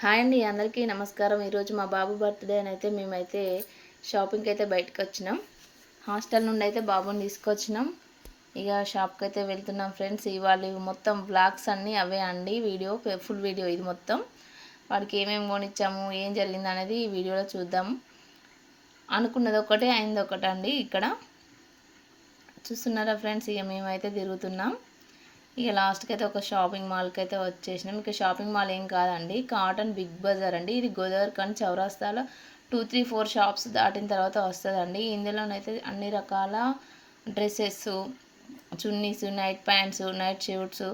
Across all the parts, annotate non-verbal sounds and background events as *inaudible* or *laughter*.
Hi అండి అందరికీ నమస్కారం. ఈరోజు మా బాబు బర్త్డే అని అయితే మేమైతే షాపింగ్కి అయితే బయటకు వచ్చినాం. హాస్టల్ నుండి అయితే బాబుని తీసుకొచ్చినాం. ఇక షాప్కి అయితే వెళ్తున్నాం ఫ్రెండ్స్. ఇవాళ మొత్తం బ్లాగ్స్ అన్నీ అవే అండి. వీడియో ఫుల్ వీడియో ఇది మొత్తం. వాడికి ఏమేమి కొనిచ్చాము ఏం జరిగింది అనేది ఈ వీడియోలో చూద్దాం. అనుకున్నది ఒకటే అయింది ఒకటండి ఇక్కడ. చూస్తున్నారా ఫ్రెండ్స్ ఇక మేమైతే తిరుగుతున్నాం. ఇక లాస్ట్కి అయితే ఒక షాపింగ్ మాల్కి అయితే వచ్చేసినాం. ఇక షాపింగ్ మాల్ ఏం కాదండి. కాటన్ బిగ్ బజార్ అండి. ఇది గోదావరి కానీ చౌరాస్తాలో టూ త్రీ ఫోర్ షాప్స్ దాటిన తర్వాత వస్తుందండి. ఇందులోనైతే అన్ని రకాల dresses chunnis night pants night suits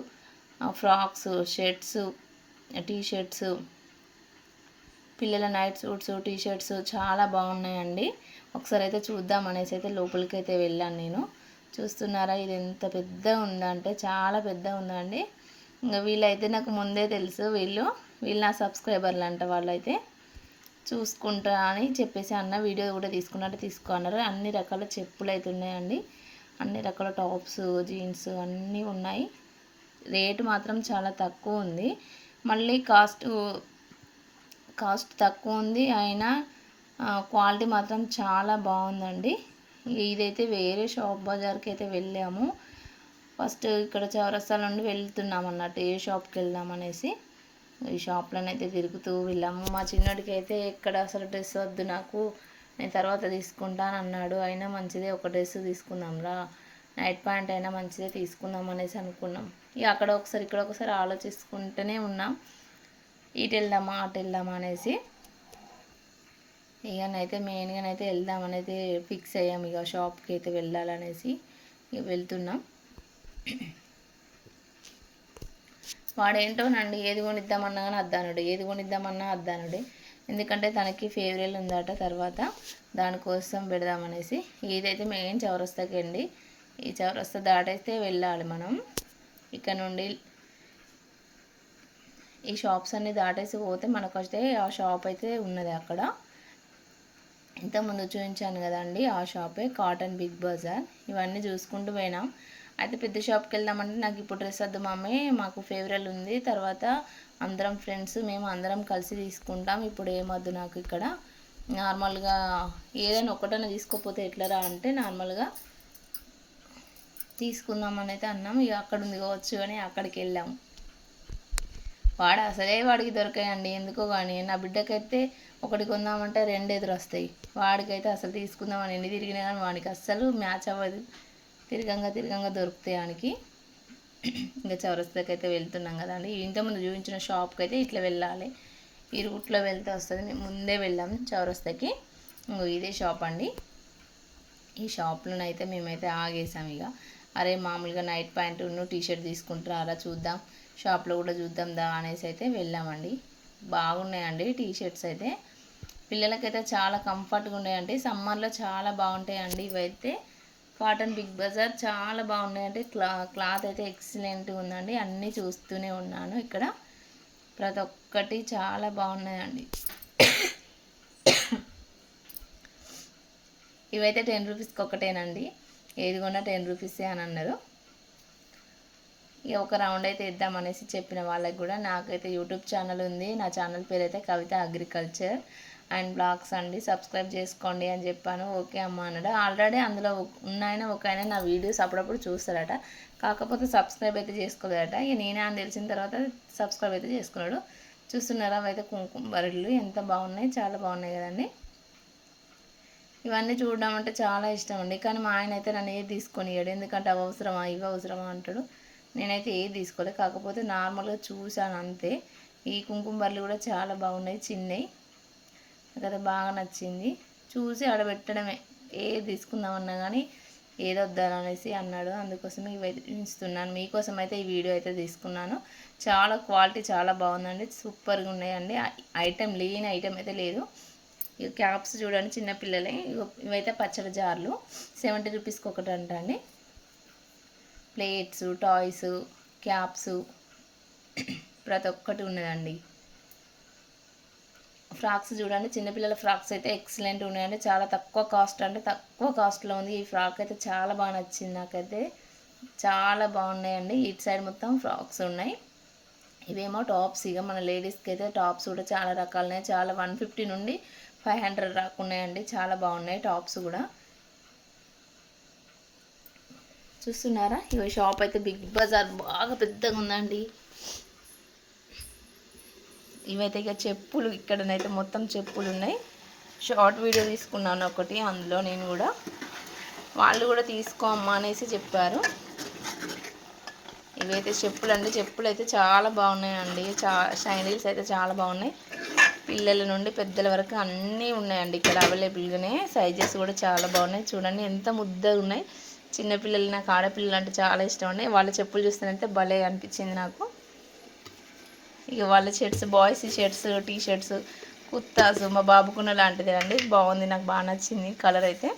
frocks shirts T shirts పిల్లల నైట్ సూట్స్ టీ షర్ట్స్ చాలా బాగున్నాయండి. ఒకసారి అయితే చూద్దాం అనేసి అయితే లోపలికి అయితే వెళ్ళాను నేను. చూస్తున్నారా? ఇది ఎంత పెద్ద ఉందంటే చాలా పెద్ద ఉందండి. ఇంకా వీళ్ళైతే నాకు ముందే తెలుసు వీళ్ళు. వీళ్ళు నా సబ్స్క్రైబర్లు అంట వాళ్ళైతే. చూసుకుంటా అని చెప్పేసి అన్న వీడియో కూడా తీసుకున్నట్టు తీసుకో అన్నారు అన్ని రకాల చెప్పులు అయితే ఉన్నాయండి. అన్ని రకాల టాప్స్ జీన్స్ అన్నీ ఉన్నాయి. రేటు మాత్రం చాలా తక్కువ ఉంది. మళ్ళీ కాస్ట్ కాస్ట్ తక్కువ ఉంది. అయినా క్వాలిటీ మాత్రం చాలా బాగుందండి. ఇదైతే వేరే షాప్ బజార్కి అయితే వెళ్ళాము. ఫస్ట్ ఇక్కడ చౌరస్తా నుండి వెళ్తున్నాం అన్నట్టు ఏ షాప్కి వెళ్దాం అనేసి. ఈ షాప్లోనైతే తిరుగుతూ వెళ్ళాము. మా చిన్నోడికి అయితే ఎక్కడ అసలు డ్రెస్ వద్దు నాకు నేను తర్వాత తీసుకుంటాను అన్నాడు. అయినా మంచిదే ఒక డ్రెస్ తీసుకుందాంరా. నైట్ ప్యాంట్ అయినా మంచిదే తీసుకుందాం అనేసి అనుకున్నాం. ఇక అక్కడ ఒకసారి ఇక్కడ ఒకసారి ఆలోచిస్తుంటూనే ఉన్నాం. ఇటు వెళ్దామా అటు వెళ్దామా అనేసి. ఇకనైతే మెయిన్గానైతే వెళ్దామనైతే ఫిక్స్ అయ్యాం. ఇక షాప్కి అయితే వెళ్ళాలనేసి ఇక వెళ్తున్నాం. వాడేంటోనండి ఏది కొనిద్దామన్నా కానీ అద్దానుడు ఏది కొనిద్దామన్నా అద్దానుడే. ఎందుకంటే తనకి ఫేవరెల్ ఉందట తర్వాత దానికోసం పెడదామనేసి. ఇదైతే మెయిన్ చౌరస్తాకి అండి ఈ చౌరస్తా దాటైతే వెళ్ళాలి మనం. ఇక్కడ నుండి ఈ షాప్స్ అన్నీ దాటేసి పోతే మనకు వస్తే ఆ షాప్ అయితే ఉన్నది అక్కడ. ఇంతకుముందు చూపించాను కదండి ఆ షాపే కాటన్ బిగ్ బజార్ ఇవన్నీ చూసుకుంటూ పోయినాం. అయితే పెద్ద షాప్కి వెళ్దామంటే నాకు ఇప్పుడు డ్రెస్ వద్దు మమ్మీ మాకు ఫేవరెల్ ఉంది. తర్వాత అందరం ఫ్రెండ్స్ మేము అందరం కలిసి తీసుకుంటాం. ఇప్పుడు ఏమొద్దు నాకు ఇక్కడ. నార్మల్గా ఏదైనా ఒకటైనా తీసుకోకపోతే ఎట్లరా అంటే నార్మల్గా తీసుకుందామని అయితే అన్నాం. ఇక అక్కడ ఉంది కావచ్చు అని అక్కడికి వెళ్ళాము వాడు అసలే వాడికి దొరికాయండి. ఎందుకో కానీ నా బిడ్డకైతే ఒకటి కొందామంటే రెండు ఎదురు వస్తాయి వాడికైతే అసలు తీసుకుందామని ఎన్ని తిరిగినా కానీ వాడికి అస్సలు మ్యాచ్ అవ్వదు. తిరగంగా తిరగంగా దొరుకుతాయి వానికి ఇంకా చౌరస్తాకి అయితే వెళ్తున్నాం కదండి. ఇంతకుముందు చూపించిన షాప్కి అయితే ఇట్లా వెళ్ళాలి. ఈ రూట్లో వెళ్తే వస్తుంది. మేము ముందే వెళ్ళాం చౌరస్తాకి. ఇంకో ఇదే షాప్ అండి. ఈ షాప్లోనైతే మేమైతే ఆగేసాం ఇక. అరే మామూలుగా నైట్ ప్యాంటు టీ షర్ట్ తీసుకుంటారా చూద్దాం. షాప్లో కూడా చూద్దాం దా అనేసి అయితే వెళ్ళామండి. బాగున్నాయండి టీ షర్ట్స్ అయితే. పిల్లలకైతే చాలా కంఫర్ట్గా ఉన్నాయండి. సమ్మర్లో చాలా బాగుంటాయండి ఇవైతే. కాటన్ బిగ్ బజార్ చాలా బాగున్నాయండి. క్లా క్లాత్ అయితే ఎక్సలెంట్ ఉందండి. అన్నీ చూస్తూనే ఉన్నాను ఇక్కడ. ప్రతి ఒక్కటి చాలా బాగున్నాయండి. ఇవైతే టెన్ రూపీస్కి ఒకటేనండి. ఏది కొన్నా టెన్ రూపీసే అని అన్నారు. ఇక ఒక రౌండ్ అయితే ఇద్దామనేసి చెప్పిన వాళ్ళకి కూడా నాకైతే యూట్యూబ్ ఛానల్ ఉంది. నా ఛానల్ పేరు అయితే కవిత అగ్రికల్చర్ అండ్ బ్లాగ్స్ అండి. సబ్స్క్రైబ్ చేసుకోండి అని చెప్పాను. ఓకే అమ్మ అన్నాడు. ఆల్రెడీ అందులో ఉన్నాయన ఒక ఆయన నా వీడియోస్ అప్పుడప్పుడు చూస్తారట. కాకపోతే సబ్స్క్రైబ్ అయితే చేసుకోలేదట. ఇక నేనే అని తెలిసిన తర్వాత సబ్స్క్రైబ్ అయితే చేసుకున్నాడు. చూస్తున్నారా? అవైతే కుంకుమ బరిళ్ళు ఎంత బాగున్నాయి? చాలా బాగున్నాయి కదండి. ఇవన్నీ చూడడం అంటే చాలా ఇష్టం అండి. కానీ మా ఆయన అయితే నన్ను ఏది తీసుకొని ఎందుకంటే అవి అవసరమా? ఇవి అవసరమా అంటాడు. నేనైతే ఏది తీసుకోలేదు. కాకపోతే నార్మల్గా చూశాను అంతే. ఈ కుంకుమ బర్రెలు కూడా చాలా బాగున్నాయి. చిన్నవి. నాకు బాగా నచ్చింది. చూసి ఆడబెట్టడమే. ఏది తీసుకుందామన్నా కానీ ఏది వద్దాననేసి అన్నాడు. అందుకోసం ఇవి ఇస్తున్నాను మీకోసం అయితే ఈ వీడియో అయితే తీసుకున్నాను. చాలా క్వాలిటీ చాలా బాగుందండి. సూపర్గా ఉన్నాయండి. ఐటెం లేని ఐటెం అయితే లేదు. ఇక క్యాప్స్ చూడండి చిన్నపిల్లలే ఇవైతే పచ్చడి జార్లు. సెవెంటీ రూపీస్కి ఒకటి అంట అండి. ప్లేట్స్ టాయ్స్ క్యాప్స్ ప్రతి ఒక్కటి ఉన్నదండి. ఫ్రాక్స్ చూడండి. చిన్నపిల్లల ఫ్రాక్స్ అయితే ఎక్సలెంట్ ఉన్నాయండి. చాలా తక్కువ కాస్ట్ అంటే తక్కువ కాస్ట్లో ఉంది. ఈ ఫ్రాక్ అయితే చాలా బాగా నచ్చింది నాకైతే. చాలా బాగున్నాయండి. ఇటు సైడ్ మొత్తం ఫ్రాక్స్ ఉన్నాయి. ఇవేమో టాప్స్ ఇక మన లేడీస్కి అయితే టాప్స్ కూడా చాలా రకాలున్నాయి. చాలా వన్ ఫిఫ్టీ నుండి ఫైవ్ హండ్రెడ్ రాకున్నాయండి చాలా బాగున్నాయి టాప్స్ కూడా. చూస్తున్నారా? ఇవి షాప్ అయితే బిగ్ బజార్ బాగా పెద్దగా ఉందండి. ఇవైతే ఇక చెప్పులు ఇక్కడనైతే మొత్తం చెప్పులు ఉన్నాయి. షార్ట్ వీడియో తీసుకున్నాను ఒకటి అందులో నేను కూడా. వాళ్ళు కూడా తీసుకో అమ్మా అనేసి చెప్పారు. ఇవైతే చెప్పులు అండి చెప్పులు అయితే చాలా బాగున్నాయండి. చా షైనీల్స్ అయితే చాలా బాగున్నాయి. పిల్లల నుండి పెద్దల వరకు అన్నీ ఉన్నాయండి ఇక్కడ అవైలబుల్గానే. సైజెస్ కూడా చాలా బాగున్నాయి. చూడండి ఎంత ముద్దగా ఉన్నాయి. చిన్నపిల్లలు నాకు ఆడపిల్లలు అంటే చాలా ఇష్టం అండి. వాళ్ళ చెప్పులు చూస్తేనైతే భలే అనిపించింది నాకు. ఇక వాళ్ళ shirts boys shirts T shirts kurtas మా బాబుకున్న లాంటిదే అండి. బాగుంది నాకు బాగా నచ్చింది కలర్ అయితే.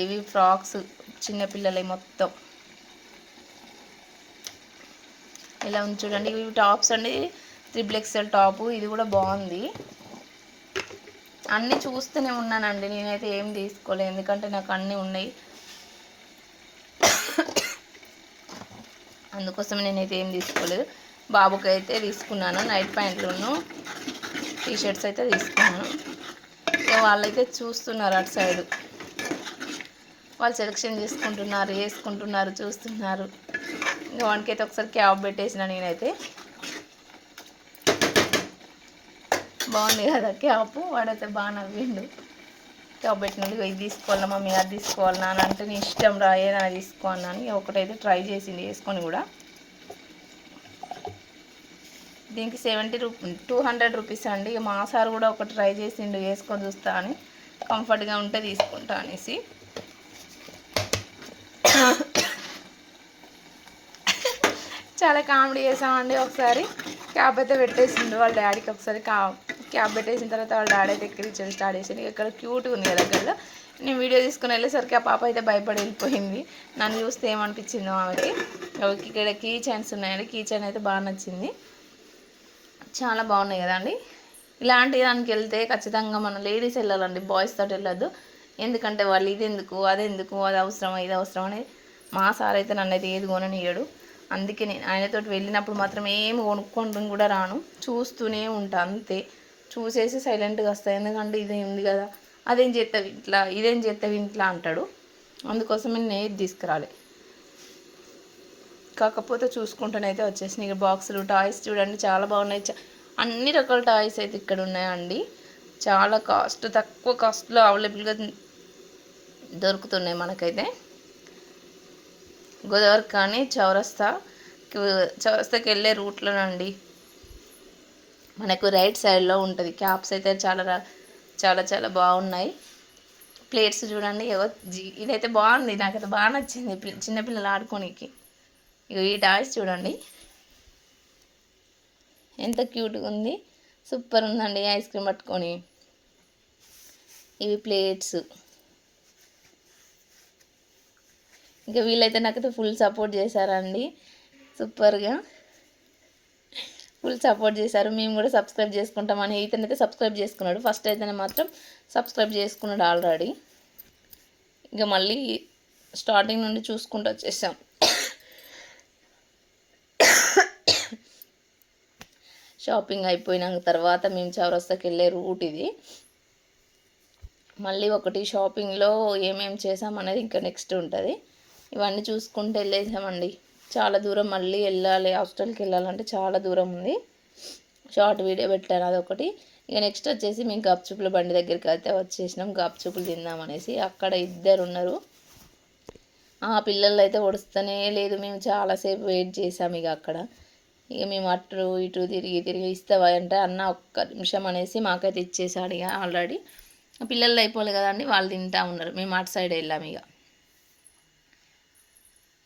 ఇవి ఫ్రాక్స్ చిన్నపిల్లలే మొత్తం. ఇలా ఉంది చూడండి ఇవి టాప్స్ అండి. త్రిబుల్ ఎక్సెల్ టాపు ఇది కూడా బాగుంది. అన్నీ చూస్తూనే ఉన్నానండి నేనైతే ఏం తీసుకోలేదు ఎందుకంటే నాకు అన్నీ ఉన్నాయి. అందుకోసం నేనైతే ఏం తీసుకోలేదు. బాబుకి అయితే తీసుకున్నాను నైట్ ప్యాంట్లను టీషర్ట్స్ అయితే తీసుకున్నాను. ఇక వాళ్ళైతే చూస్తున్నారు అటు సైడు. వాళ్ళు సెలెక్షన్ చేసుకుంటున్నారు వేసుకుంటున్నారు చూస్తున్నారు. ఇంకా వానికైతే ఒకసారి క్యాబ్ పెట్టేసిన నేనైతే. బాగుంది కదా క్యాప్ వాడైతే బాగా నవ్విండు. క్యాబ్ పెట్టినందుకు ఇది తీసుకోవాలా మమ్మీ అది తీసుకోవాలి నాన్న అంటే నీ ఇష్టం రా ఏదైనా తీసుకో అన్నాను. ఒకటైతే ట్రై చేసింది వేసుకొని కూడా. దీనికి సెవెంటీ రూ టూ హండ్రెడ్ రూపీస్ అండి. ఇక మా సార్ కూడా ఒకటి ట్రై చేసిండు వేసుకొని చూస్తా అని. కంఫర్ట్గా ఉంటే తీసుకుంటా అనేసి. చాలా కామెడీ చేసామండి ఒకసారి. క్యాబ్ అయితే పెట్టేసిండు వాళ్ళ డాడీకి ఒకసారి. కా క్యాబ్ పెట్టేసిన తర్వాత వాళ్ళ డాడీ అయితే ఎక్కిరించడం స్టార్ట్ చేసింది ఇక్కడ క్యూట్గా ఉంది కదా దగ్గరలో. నేను వీడియో తీసుకుని వెళ్ళేసరికి ఆ పాప అయితే భయపడి వెళ్ళిపోయింది. నన్ను చూస్తే ఏమనిపించిందో ఆమెకి. ఇక్కడ కీ చైన్స్ ఉన్నాయండి. కీ చైన్ అయితే బాగా నచ్చింది. చాలా బాగున్నాయి కదండి ఇలాంటి దానికి వెళ్తే ఖచ్చితంగా మన లేడీస్ వెళ్ళాలండి బాయ్స్ తోటి వెళ్ళొద్దు. ఎందుకంటే వాళ్ళు ఇది ఎందుకు అది ఎందుకు అది అవసరమా ఇది అవసరం అనేది మా సార్ అయితే నన్ను అయితే ఏది కొననియడు. అందుకే నేను ఆయనతో వెళ్ళినప్పుడు మాత్రం ఏమి కొనుక్కొని కూడా రాను. చూస్తూనే ఉంటా అంతే. చూసేసి సైలెంట్గా వస్తాయి ఎందుకంటే ఇది ఉంది కదా అదేం చేస్తావు ఇంట్లో ఇదేం చేస్తావు ఇంట్లో అంటాడు. అందుకోసమే నేను ఏది తీసుకురాలి. కాకపోతే చూసుకుంటూనైతే వచ్చేసినాయి. ఇక బాక్సులు టాయ్స్ చూడండి చాలా బాగున్నాయి. అన్ని రకాల టాయ్స్ అయితే ఇక్కడ ఉన్నాయండి. చాలా కాస్ట్ తక్కువ కాస్ట్లో అవైలబుల్గా దొరుకుతున్నాయి మనకైతే. గోదావరి కానీ చౌరస్తా చౌరస్తాకి వెళ్ళే రూట్లోనండి. మనకు రైట్ సైడ్లో ఉంటుంది. క్యాప్స్ అయితే చాలా చాలా చాలా బాగున్నాయి. ప్లేట్స్ చూడండి ఇదైతే బాగుంది. నాకైతే బాగా నచ్చింది. చిన్నపిల్లలు ఆడుకోనికి. ఇక ఈ టాయ్స్ చూడండి. ఎంత క్యూట్గా ఉంది. సూపర్ ఉందండి ఐస్ క్రీమ్ పట్టుకొని. ఇవి ప్లేట్స్. ఇంకా వీళ్ళైతే నాకైతే ఫుల్ సపోర్ట్ చేశారండి. సూపర్గా. ఫుల్ సపోర్ట్ చేశారు. మేము కూడా సబ్స్క్రైబ్ చేసుకుంటామని ఇతనైతే సబ్స్క్రైబ్ చేసుకున్నాడు. ఫస్ట్ అయితే మాత్రం సబ్స్క్రైబ్ చేసుకున్నాడు ఆల్రెడీ. ఇంకా మళ్ళీ స్టార్టింగ్ నుండి చూసుకుంటూ వచ్చేసాం. షాపింగ్ అయిపోయినాక తర్వాత మేము చౌరస్తాకి వెళ్ళే రూట్ ఇది. మళ్ళీ ఒకటి షాపింగ్లో ఏమేమి చేసాం అనేది ఇంకా నెక్స్ట్ ఉంటుంది. ఇవన్నీ చూసుకుంటూ వెళ్ళేసామండి. చాలా దూరం మళ్ళీ వెళ్ళాలి. హాస్టల్కి వెళ్ళాలంటే చాలా దూరం ఉంది. షార్ట్ వీడియో పెట్టాను అదొకటి. ఇక నెక్స్ట్ వచ్చేసి మేము గప్చూపుల బండి దగ్గరికి అయితే వచ్చేసినాం. గప్చూపులు తిందామనేసి అక్కడ ఇద్దరు ఉన్నారు. ఆ పిల్లలు అయితే ఒడుస్తూనే లేదు. మేము చాలాసేపు వెయిట్ చేసాం ఇక అక్కడ. ఇక మేము అటు ఇటు తిరిగి తిరిగి ఇస్తావా అంటే అన్న ఒక్క నిమిషం అనేసి మాకైతే ఇచ్చేసాడు ఇక ఆల్రెడీ. పిల్లలు అయిపోలే కదండి వాళ్ళు తింటా ఉన్నారు. మేము అటు సైడ్ వెళ్ళాం ఇక.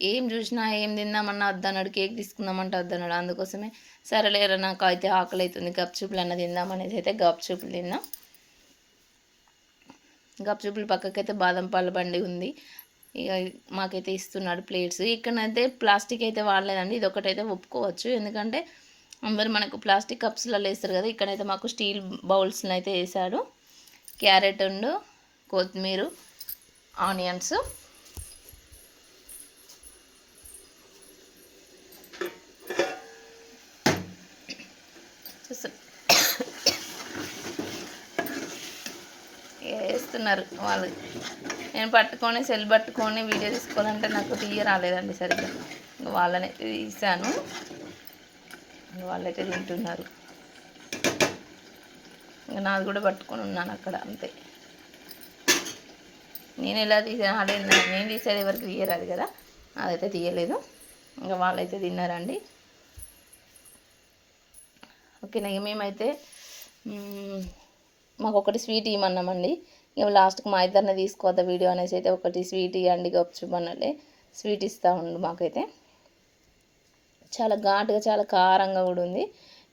ఏం చూసినా ఏం తిందామన్నా వద్దన్నాడు కేక్ తీసుకుందామంటే వద్దన్నాడు. అందుకోసమే సరేలేరా నాకు అయితే ఆకలి అవుతుంది గప్చూపులు అన్న తిందామనేసి అయితే గప్చూపులు తిన్నాం. గప్చూపులు పక్కకైతే బాదం పాల బండి ఉంది. ఇక మాకైతే ఇస్తున్నాడు ప్లేట్స్ ఇక్కడైతే ప్లాస్టిక్ అయితే వాడలేదండి. ఇది ఒకటైతే ఒప్పుకోవచ్చు. ఎందుకంటే అందరు మనకు ప్లాస్టిక్ కప్స్లలో వేస్తారు కదా. ఇక్కడైతే మాకు స్టీల్ బౌల్స్ని అయితే వేసాడు. క్యారెట్ ఉండు కొత్తిమీర ఆనియన్స్. చూస్తు *coughs* వేస్తున్నారు వాళ్ళు? నేను పట్టుకొని సెల్ పట్టుకొని వీడియో తీసుకోవాలంటే నాకు తీయ రాలేదండి సరిగ్గా. వాళ్ళనైతే తీసాను. వాళ్ళైతే తింటున్నారు. ఇంకా నాది కూడా పట్టుకొని ఉన్నాను అక్కడ అంతే. నేను ఎలా తీసాను? అదే నేను తీసేది ఎవరికి తీయరాదు కదా. అదైతే తీయలేదు. ఇంకా వాళ్ళైతే తిన్నారండి. ఓకే ఇక మేమైతే మాకు ఒకటి స్వీట్ ఇవ్వమన్నామండి. ఇక లాస్ట్కి మా ఇద్దరిని తీసుకోవద్దా వీడియో అనేసి అయితే ఒకటి స్వీట్ ఇవ్వండి గప్చుపన్నలే స్వీట్ ఇస్తూ ఉండు మాకైతే. చాలా ఘాటుగా చాలా కారంగా కూడా ఉంది.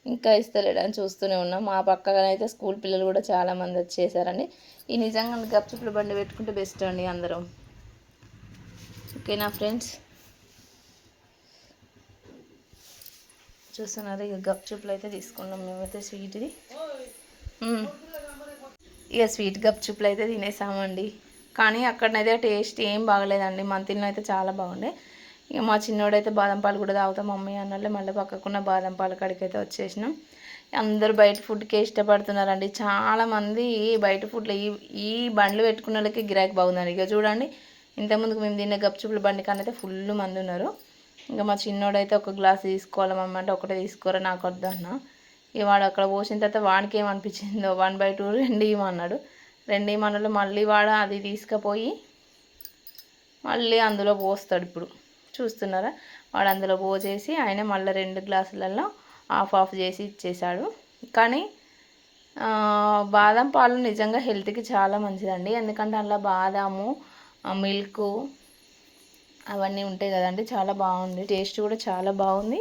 ఇంకా ఇస్తలేడని చూస్తూనే ఉన్నాం. మా పక్కన అయితే స్కూల్ పిల్లలు కూడా చాలామంది వచ్చేసారండి. ఈ నిజంగా గప్చుప్పుల బండి పెట్టుకుంటే బెస్ట్ అండి అందరం. ఓకేనా ఫ్రెండ్స్? చూస్తున్నారు ఇక గప్చుప్పులు అయితే తీసుకున్నాం. మేమైతే స్వీట్ది. ఇక స్వీట్ గప్చుప్పులు అయితే తినేసామండి. కానీ అక్కడనైతే టేస్ట్ ఏం బాగలేదండి. మంతిలో అయితే చాలా బాగుండే. ఇక మా చిన్నోడైతే బాదం పాలు కూడా తాగుతాం మమ్మీ అన్నట్లే మళ్ళీ పక్కకున్న బాదం పాల కాడికి అయితే వచ్చేసినాం. అందరూ బయట ఫుడ్కే ఇష్టపడుతున్నారండి. చాలామంది బయట ఫుడ్లో ఈ ఈ బండ్లు పెట్టుకున్న వాళ్ళకి గిరాకీ బాగుందండి. ఇక చూడండి ఇంతకుముందుకు మేము తిన్న గప్చుప్పుల బండి కానీ అయితే ఫుల్ మంది ఉన్నారు. ఇంకా మా చిన్నోడైతే ఒక గ్లాస్ తీసుకోవాలి మమ్మీ ఒకటే తీసుకోరా నాకు వద్దన్నా ఇక వాడు అక్కడ పోసిన తర్వాత వాడికి ఏమనిపించిందో వన్ బై టూ రెండు ఇవ్వమన్నాడు. రెండు ఇవ్వమన్నాడు మళ్ళీ వాడు అది తీసుకుపోయి మళ్ళీ అందులో పోస్తాడు ఇప్పుడు. చూస్తున్నారా? వాడు అందులో పోసేసి ఆయన మళ్ళీ రెండు గ్లాసులలో ఆఫ్ ఆఫ్ చేసి ఇచ్చేసాడు కానీ బాదం పాలు నిజంగా హెల్త్కి చాలా మంచిదండి. ఎందుకంటే అందులో బాదాము మిల్క్ అవన్నీ ఉంటాయి కదండి. చాలా బాగుంది. టేస్ట్ కూడా చాలా బాగుంది.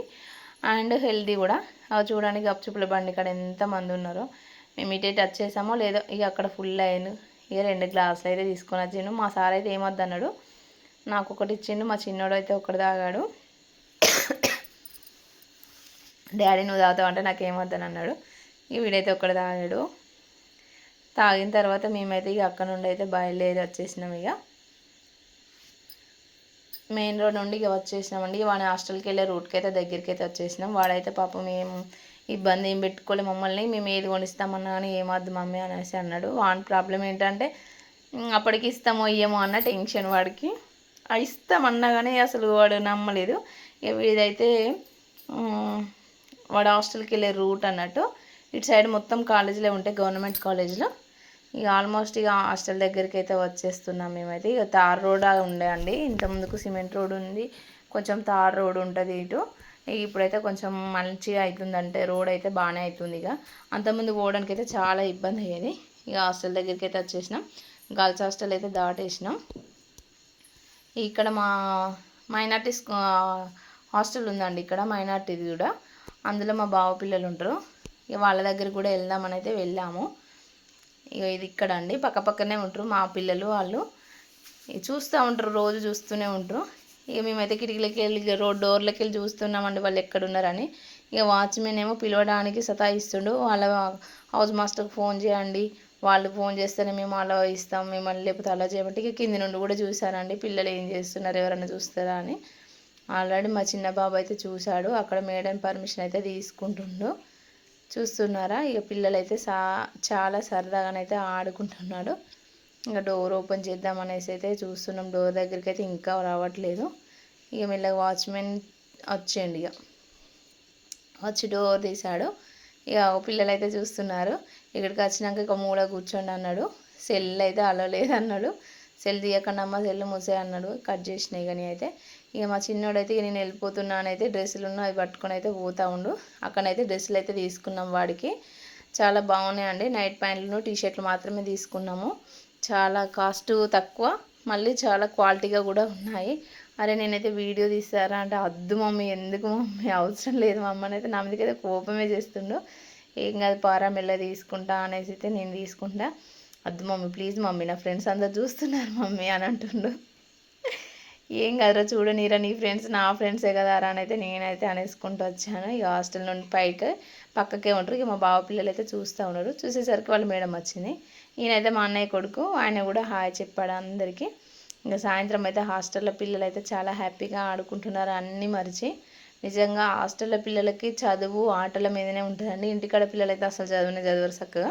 అండ్ హెల్దీ కూడా. అవి చూడడానికి గప్చుప్పుల బండి ఇక్కడ ఎంతమంది ఉన్నారో. మేము ఇటే టచ్ చేసామో లేదో ఇక అక్కడ ఫుల్ అయ్యాను ఇక రెండు గ్లాసులు అయితే తీసుకొని వచ్చిండు. మా సార్ అయితే ఏమొద్దు అన్నాడు. నాకు ఒకటి ఇచ్చిండు మా చిన్నోడు అయితే ఒకటి తాగాడు. డాడీ నువ్వు తాగుతావు అంటే నాకు ఏమొద్దని అన్నాడు. ఇక వీడైతే ఒకటి తాగాడు. తాగిన తర్వాత మేమైతే ఇక అక్కడ నుండి అయితే బయలుదేరి వచ్చేసినాం ఇక. మెయిన్ రోడ్ నుండి ఇక వచ్చేసినామండి. వాడి హాస్టల్కి వెళ్ళే రూట్కి అయితే దగ్గరికి అయితే వచ్చేసినాం. వాడైతే పాపం ఏం ఇబ్బంది ఏం పెట్టుకోలే మమ్మల్ని. మేము ఏది కొనిస్తామన్నా కానీ ఏమద్దు మమ్మీ అనేసి అన్నాడు. వాడి ప్రాబ్లం ఏంటంటే అప్పటికి ఇస్తామో ఇయ్యమో అన్న టెన్షన్ వాడికి. ఇస్తామన్నా కానీ అసలు వాడు నమ్మలేదు. ఇక వాడు హాస్టల్కి వెళ్ళే రూట్ అన్నట్టు. ఇటు సైడ్ మొత్తం కాలేజీలో ఉంటాయి. గవర్నమెంట్ కాలేజీలో. ఇక ఆల్మోస్ట్ ఇక హాస్టల్ దగ్గరికి అయితే వచ్చేస్తున్నాం మేమైతే. ఇక తార్ రోడ్ ఉండే అండి. ఇంత ముందుకు సిమెంట్ రోడ్ ఉంది. కొంచెం తార్ రోడ్ ఉంటుంది ఇటు. ఇక ఇప్పుడైతే కొంచెం మంచిగా అవుతుందంటే రోడ్ అయితే బాగానే అవుతుంది ఇక. అంతకుముందు పోవడానికి అయితే చాలా ఇబ్బంది అయ్యేది. ఇక హాస్టల్ దగ్గరికి అయితే వచ్చేసినాం. గర్ల్స్ హాస్టల్ అయితే దాటేసినాం. ఇక్కడ మా మైనార్టీ హాస్టల్ ఉందండి ఇక్కడ మైనార్టీది కూడా. అందులో మా బావ పిల్లలు ఉంటారు. ఇక వాళ్ళ దగ్గర కూడా వెళ్దామని అయితే వెళ్ళాము. ఇక ఇది ఇక్కడ అండి పక్క పక్కనే ఉంటారు మా పిల్లలు వాళ్ళు. చూస్తూ ఉంటారు రోజు చూస్తూనే ఉంటారు. ఇక మేమైతే కిటికీలకి వెళ్ళి రోడ్ డోర్లకి వెళ్ళి చూస్తున్నామండి వాళ్ళు ఎక్కడున్నారని. ఇక వాచ్మెన్ ఏమో పిలవడానికి సతాయిస్తుండు. వాళ్ళ హౌస్ మాస్టర్కి ఫోన్ చేయండి. వాళ్ళు ఫోన్ చేస్తేనే మేము అలా ఇస్తాం మిమ్మల్ని లేకపోతే అలా చేయమంటే. ఇక కింది నుండి కూడా చూశానండి. పిల్లలు ఏం చేస్తున్నారు ఎవరైనా చూస్తారా అని. ఆల్రెడీ మా చిన్న బాబు అయితే చూశాడు. అక్కడ మేడం పర్మిషన్ అయితే తీసుకుంటుండు. చూస్తున్నారా? ఇక పిల్లలైతే సా చాలా సరదాగానైతే ఆడుకుంటున్నాడు ఇంకా డోర్ ఓపెన్ చేద్దాం అనేసి అయితే చూస్తున్నాం. డోర్ దగ్గరికి అయితే ఇంకా రావట్లేదు. ఇక మెల్లగా వాచ్మెన్ వచ్చేయండి ఇక. వచ్చి డోర్ తీశాడు. ఇక పిల్లలైతే చూస్తున్నారు. ఇక్కడికి వచ్చినాక ఇక మూడ కూర్చోండి అన్నాడు. సెల్ అయితే అలో లేదన్నాడు సెల్ తీయకుండా అమ్మ సెల్ మూసే అన్నాడు. కట్ చేసినాయి కానీ అయితే ఇక మా చిన్నోడు అయితే ఇక నేను వెళ్ళిపోతున్నాను అయితే డ్రెస్సులు ఉన్నాయి అవి పట్టుకొని అయితే పోతా ఉండు. అక్కడైతే డ్రెస్సులు అయితే తీసుకున్నాం వాడికి. చాలా బాగున్నాయండి నైట్ ప్యాంట్లు టీ షర్ట్లు మాత్రమే తీసుకున్నాము. చాలా కాస్ట్ తక్కువ మళ్ళీ చాలా క్వాలిటీగా కూడా ఉన్నాయి. అరే నేనైతే వీడియో తీస్తారా అంటే అద్దు మమ్మీ ఎందుకు మమ్మీ? అవసరం లేదు మా అయితే. నా మీదకైతే కోపమే చేస్తుండు. ఏం కాదు పారా మెల్ల తీసుకుంటా అనేసి అయితే నేను తీసుకుంటా. వద్దు మమ్మీ ప్లీజ్ మమ్మీ నా ఫ్రెండ్స్ అందరు చూస్తున్నారు మమ్మీ అని అంటుండు. ఏం కదరా చూడనీరా నీ ఫ్రెండ్స్ నా ఫ్రెండ్సే కదా రా అని అయితే నేనైతే అనేసుకుంటూ వచ్చాను. ఇక హాస్టల్ నుండి పైకి పక్కకే ఉంటారు. ఇక మా బావ పిల్లలు అయితే చూస్తూ ఉన్నారు. చూసేసరికి వాళ్ళ మేడం వచ్చింది. ఈయనైతే మా అన్నయ్య కొడుకు ఆయన కూడా హాయ్ చెప్పాడు అందరికీ. ఇంకా సాయంత్రం అయితే హాస్టల్లో పిల్లలు అయితే చాలా హ్యాపీగా ఆడుకుంటున్నారు. అన్నీ మరిచి నిజంగా హాస్టల్లో పిల్లలకి చదువు ఆటల మీదనే ఉంటుందండి. ఇంటికాడ పిల్లలైతే అసలు చదువునే చదవరు చక్కగా.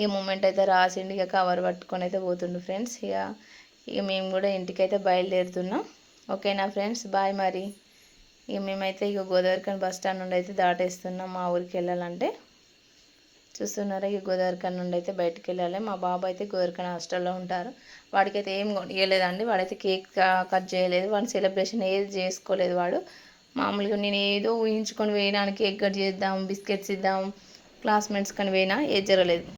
ఈ మూమెంట్ అయితే రాసిండు ఇక కవర్ పట్టుకొని అయితే పోతుండు ఫ్రెండ్స్. ఇక ఇక మేము కూడా ఇంటికైతే బయలుదేరుతున్నాం. ఓకేనా ఫ్రెండ్స్? బాయ్ మరి. ఇక మేమైతే ఇక గోదావరిఖని బస్ స్టాండ్ నుండి అయితే దాటేస్తున్నాం మా ఊరికి వెళ్ళాలంటే. చూస్తున్నారా ఇక గోదావరిఖని నుండి అయితే బయటకు వెళ్ళాలి. మా బాబు అయితే గోదావరిఖని హాస్టల్లో ఉంటారు. వాడికైతే ఏం కొనియలేదండి వాడైతే కేక్ కట్ చేయలేదు. వాడిని సెలబ్రేషన్ ఏది చేసుకోలేదు వాడు. మామూలుగా నేను ఏదో ఊహించుకొని వేయడానికి కేక్ కట్ చేద్దాం బిస్కెట్స్ ఇద్దాం క్లాస్మేట్స్ కానీ పోయినా ఏది జరగలేదు.